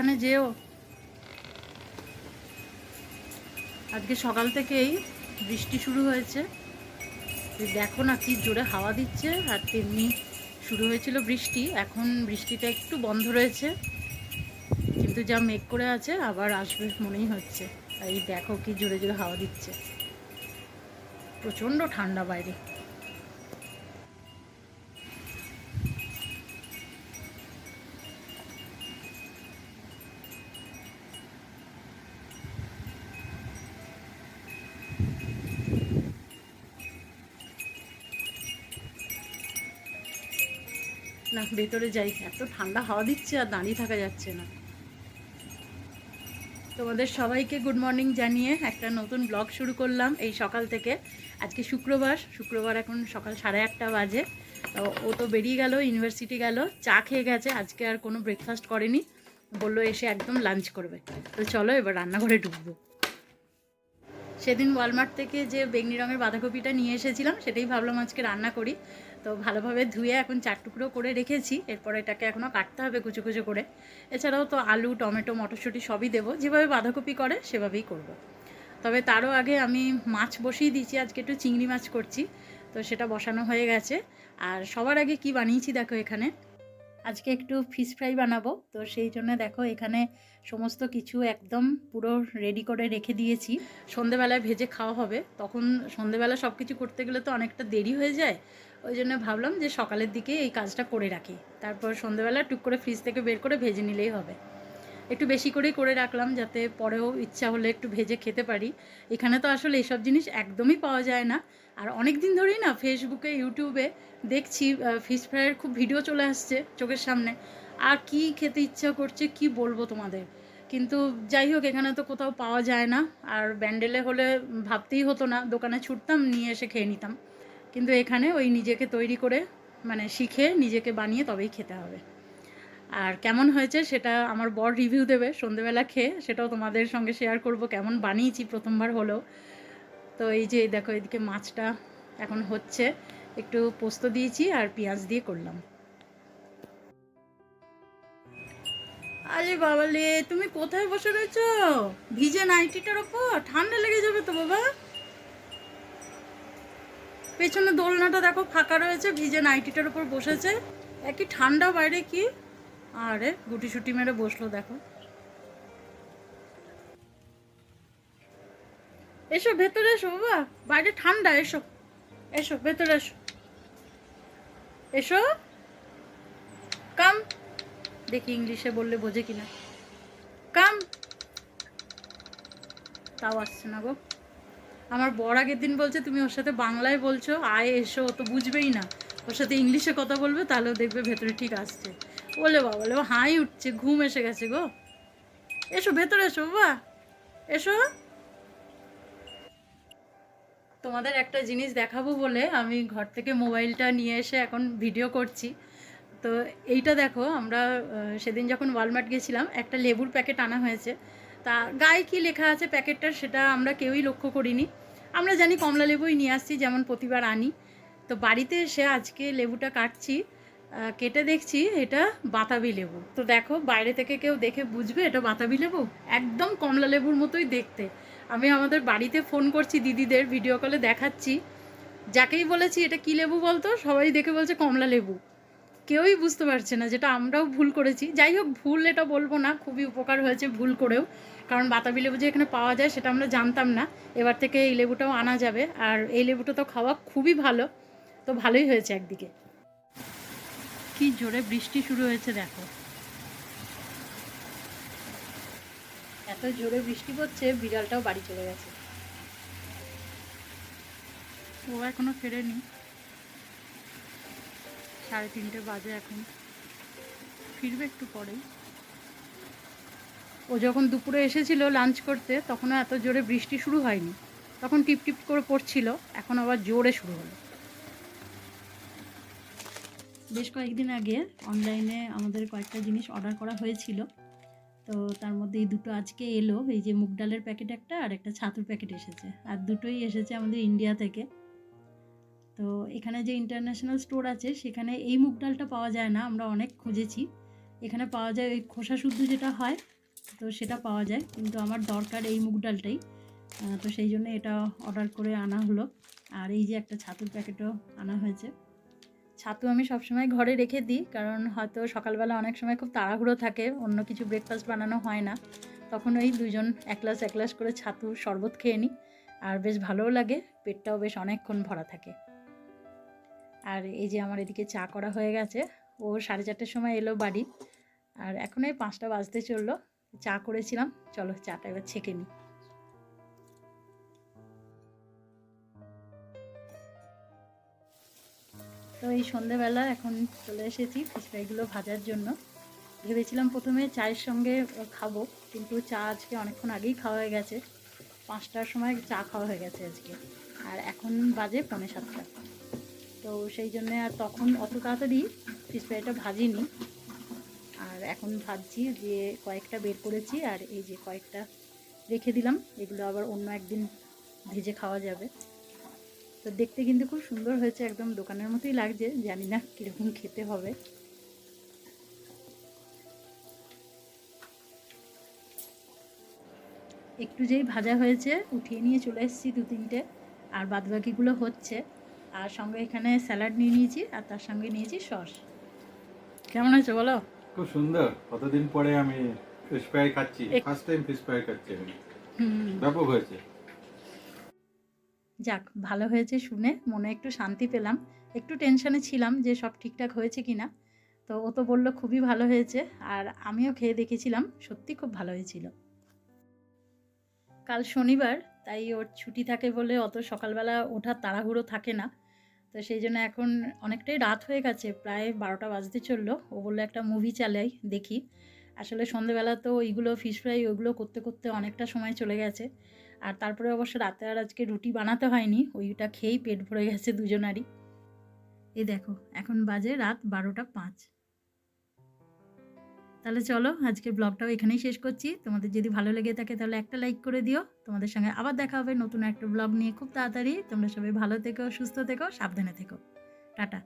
সাবধানে যেও। আজকে সকাল থেকেই বৃষ্টি শুরু হয়েছে। দেখো না কি জোরে হাওয়া দিচ্ছে, আর তেমনি শুরু হয়েছিল বৃষ্টি। এখন বৃষ্টিটা একটু বন্ধ রয়েছে, কিন্তু যা মেঘ করে আছে, আবার আসবে মনেই হচ্ছে। আর এই দেখো কি জোরে জোরে হাওয়া দিচ্ছে। প্রচণ্ড ঠান্ডা বাইরে। না, ভেতরে যাই, এত ঠান্ডা হাওয়া দিচ্ছে আর দাঁড়িয়ে থাকা যাচ্ছে না। তোমাদের সবাইকে গুড মর্নিং জানিয়ে একটা নতুন ব্লগ শুরু করলাম এই সকাল থেকে। আজকে শুক্রবার শুক্রবার এখন সকাল সাড়ে আটটা বাজে। ও তো বেরিয়ে গেল ইউনিভার্সিটি গেল, চা খেয়ে গেছে, আজকে আর কোনো ব্রেকফাস্ট করেনি। বলল এসে একদম লাঞ্চ করবে। তো চলো এবার রান্নাঘরে ঢুকবো। সেদিন ওয়ালমার্ট থেকে যে বেগনি রঙের বাঁধাকপিটা নিয়ে এসেছিলাম, সেটাই ভাবলাম আজকে রান্না করি। তো ভালোভাবে ধুয়ে এখন চার টুকরো করে রেখেছি। এরপর এটাকে এখনও কাটতে হবে কুচো কুচো করে। এছাড়াও তো আলু, টমেটো, মটরশুঁটি সবই দেবো। যেভাবে বাঁধাকপি করে সেভাবেই করব। তবে তারও আগে আমি মাছ বসিয়ে দিয়েছি। আজকে একটু চিংড়ি মাছ করছি। তো সেটা বসানো হয়ে গেছে। আর সবার আগে কি বানিয়েছি দেখো এখানে। আজকে একটু ফিশ ফ্রাই বানাবো। তো সেই জন্য দেখো এখানে সমস্ত কিছু একদম পুরো রেডি করে রেখে দিয়েছি। সন্ধেবেলায় ভেজে খাওয়া হবে। তখন সন্ধেবেলা সব কিছু করতে গেলে তো অনেকটা দেরি হয়ে যায়। ওই জন্য ভাবলাম যে সকালের দিকে এই কাজটা করে রাখি। তারপর সন্ধেবেলা টুক করে ফ্রিজ থেকে বের করে ভেজে নিলেই হবে। একটু বেশি করেই করে রাখলাম যাতে পরেও ইচ্ছা হলে একটু ভেজে খেতে পারি। এখানে তো আসলে এইসব জিনিস একদমই পাওয়া যায় না। আর অনেক দিন ধরেই না ফেসবুকে ইউটিউবে দেখছি ফিশ ফ্রাইয়ের খুব ভিডিও চলে আসছে চোখের সামনে। আর কি খেতে ইচ্ছা করছে, কি বলব তোমাদের? কিন্তু যাই হোক, এখানে তো কোথাও পাওয়া যায় না। আর ব্যান্ডেলে হলে ভাবতেই হতো না। দোকানে ছুটতাম, নিয়ে এসে খেয়ে নিতাম। কিন্তু এখানে ওই নিজেকে তৈরি করে মানে শিখে নিজেকে বানিয়ে তবেই খেতে হবে। আর কেমন হয়েছে সেটা আমার বর রিভিউ দেবে, সন্ধেবেলা খেয়ে সেটাও তোমাদের সঙ্গে শেয়ার করব, কেমন বানিয়েছি প্রথমবার হলেও তো এই যে দেখো এদিকে মাছটা এখন হচ্ছে, একটু পোস্ত দিয়েছি আর পেঁয়াজ দিয়ে করলাম। আরে বাবালে, তুমি কোথায় বসে রয়েছো? ভিজে নাইটিটার ওপর? ঠান্ডা লেগে যাবে তো বাবা। পেছনে দোলনাটা দেখো ফাঁকা রয়েছে, ভিজে নাইটিটার উপর বসেছে। একই ঠান্ডা বাইরে কি? আরে, গুটি সুটি মেরে বসল, দেখো। এসো, ভেতরে এসো, বাবা। বাইরে ঠান্ডা, এসো। এসো, ভেতরে এসো। এসো। কাম। দেখি ইংলিশে বললে বোঝে কিনা। কাম। তাও আসছে না গো। আমার বর আগের দিন বলছে, তুমি ওর সাথে বাংলায় বলছো, আয় এসো। তো বুঝবেই না। ওর সাথে ইংলিশে কথা বলবে তাহলেও দেখবে ভেতরে ঠিক আসছে। বলে বাবা, বলে হাই উঠছে, ঘুম এসে গেছে গো। এসো, ভেতরে এসো বাবা, এসো। তোমাদের একটা জিনিস দেখাবো বলে আমি ঘর থেকে মোবাইলটা নিয়ে এসে এখন ভিডিও করছি। তো এইটা দেখো, আমরা সেদিন যখন ওয়ালমার্ট গেছিলাম, একটা লেবুর প্যাকেট আনা হয়েছে। তা গায়ে কী লেখা আছে প্যাকেটটা সেটা আমরা কেউই লক্ষ্য করিনি। আমরা জানি কমলা লেবুই নিয়ে আসছি, যেমন প্রতিবার আনি। তো বাড়িতে এসে আজকে লেবুটা কাটছি কেটে দেখছি এটা বাতাবি লেবু। তো দেখো, বাইরে থেকে কেউ দেখে বুঝবে এটা বাতাবি লেবু? একদম কমলা লেবুর মতোই দেখতে। আমি আমাদের বাড়িতে ফোন করছি দিদিদের, ভিডিও কলে দেখাচ্ছি। যাকেই বলেছি, এটা কি লেবু বলতো? সবাই দেখে বলছে, কমলা লেবু। কেউই বুঝতে পারছে না যেটা আমরাও ভুল করেছি। যাই হোক, ভুল এটা বলব না, খুবই উপকার হয়েছে ভুল করেও। কারণ বাতাবি লেবু যে এখানে পাওয়া যায় সেটা আমরা জানতাম না। এবার থেকে এই লেবুটাও আনা যাবে। আর এই লেবুটা তো খাওয়া খুবই ভালো। তো ভালোই হয়েছে একদিকে। কি জোরে বৃষ্টি শুরু হয়েছে, দেখো। এত জোরে বৃষ্টি পড়ছে, বিড়ালটাও বাড়ি চলে গেছে। ও এখনও ফেরেনি। সাড়ে তিনটে বাজে এখন। ফিরবে একটু পরেই। ও যখন দুপুরে এসেছিল লাঞ্চ করতে, তখনও এত জোরে বৃষ্টি শুরু হয়নি। তখন টিপ টিপ করে পড়ছিল, এখন আবার জোরে শুরু হলো। বেশ কয়েকদিন আগে অনলাইনে আমাদের কয়েকটা জিনিস অর্ডার করা হয়েছিল। তো তার মধ্যে এই দুটো আজকে এলো, এই যে মুগ ডালের প্যাকেট একটা আর একটা ছাতুর প্যাকেট এসেছে। আর দুটোই এসেছে আমাদের ইন্ডিয়া থেকে। তো এখানে যে ইন্টারন্যাশনাল স্টোর আছে, সেখানে এই মুগ ডালটা পাওয়া যায় না, আমরা অনেক খুঁজেছি। এখানে পাওয়া যায় ওই খোসা শুদ্ধ যেটা হয় তো সেটা পাওয়া যায়, কিন্তু আমার দরকার এই মুগ ডালটাই। তো সেই জন্য এটা অর্ডার করে আনা হলো। আর এই যে একটা ছাতুর প্যাকেটও আনা হয়েছে। ছাতু আমি সবসময় ঘরে রেখে দিই, কারণ হয়তো সকালবেলা অনেক সময় খুব তাড়াহুড়ো থাকে, অন্য কিছু ব্রেকফাস্ট বানানো হয় না। তখন ওই দুজন এক গ্লাস এক গ্লাস করে ছাতু শরবত খেয়ে নিই, আর বেশ ভালোও লাগে, পেটটাও বেশ অনেকক্ষণ ভরা থাকে। আর এই যে আমার এদিকে চা করা হয়ে গেছে, ও সাড়ে চারটের সময় এলো বাড়ি। আর এখন এই পাঁচটা বাজতে চলল চা করেছিলাম। চলো চাটা এবার ছেঁকে নিই। তো এই সন্ধেবেলা এখন চলে এসেছি ফিশ ফ্রাইগুলো ভাজার জন্য। ভেবেছিলাম প্রথমে চায়ের সঙ্গে খাব, কিন্তু চা আজকে অনেকক্ষণ আগেই খাওয়া হয়ে গেছে। পাঁচটার সময় চা খাওয়া হয়ে গেছে আজকে। আর এখন বাজে পৌনে সাতটা। তো সেই জন্যে আর তখন অত তাড়াতাড়ি ফিশ ফ্রাইটা ভাজিনি। আর এখন ভাবছি যে কয়েকটা বের করেছি আর এই যে কয়েকটা রেখে দিলাম। এগুলো আবার অন্য একদিন ভেজে খাওয়া যাবে। তো দেখতে কিন্তু খুব সুন্দর হয়েছে, একদম দোকানের মতোই লাগছে। জানি না কীরকম খেতে হবে। একটু যেই ভাজা হয়েছে, উঠিয়ে নিয়ে চলে এসেছি দু তিনটে। আর বাদবাকিগুলো হচ্ছে। আর সঙ্গে এখানে স্যালাড নিয়ে নিয়েছি আর তার সঙ্গে নিয়েছি সস। কেমন আছে বলো? খুব সুন্দর। কতদিন পরে আমি ফিশ ফ্রাই খাচ্ছি? ফার্স্ট টাইম ফিশ ফ্রাই খাচ্ছি ব্যাপক হয়েছে। যাক ভালো হয়েছে শুনে। মনে একটু শান্তি পেলাম। একটু টেনশনে ছিলাম যে সব ঠিকঠাক হয়েছে কি না তো ও তো বলল খুবই ভালো হয়েছে। আর আমিও খেয়ে দেখেছিলাম সত্যি খুব ভালো হয়েছিল। কাল শনিবার তাই ওর ছুটি থাকে বলে অত সকালবেলা ওঠার তাড়াহুড়ো থাকে না। তো সেই জন্য এখন অনেকটাই রাত হয়ে গেছে, প্রায় বারোটা বাজতে চলল। ও বলল একটা মুভি চালাই, দেখি। আসলে সন্ধেবেলা তো ওইগুলো ফিশ ফ্রাই ওইগুলো করতে করতে অনেকটা সময় চলে গেছে। আর তারপরে অবশ্য রাতে আর আজকে রুটি বানাতে হয়নি, ওইটা খেয়েই পেট ভরে গেছে দুজনারই। এই দেখো, এখন বাজে রাত বারোটা পাঁচ। তাহলে চলো আজকের ব্লগটাও এখানেই শেষ করছি। তোমাদের যদি ভালো লেগে থাকে তাহলে একটা লাইক করে দিও। তোমাদের সঙ্গে আবার দেখা হবে নতুন একটা ব্লগ নিয়ে। খুব তাড়াতাড়ি তোমরা সবাই ভালো থেকো, সুস্থ থেকো, সাবধানে থেকো। টাটা।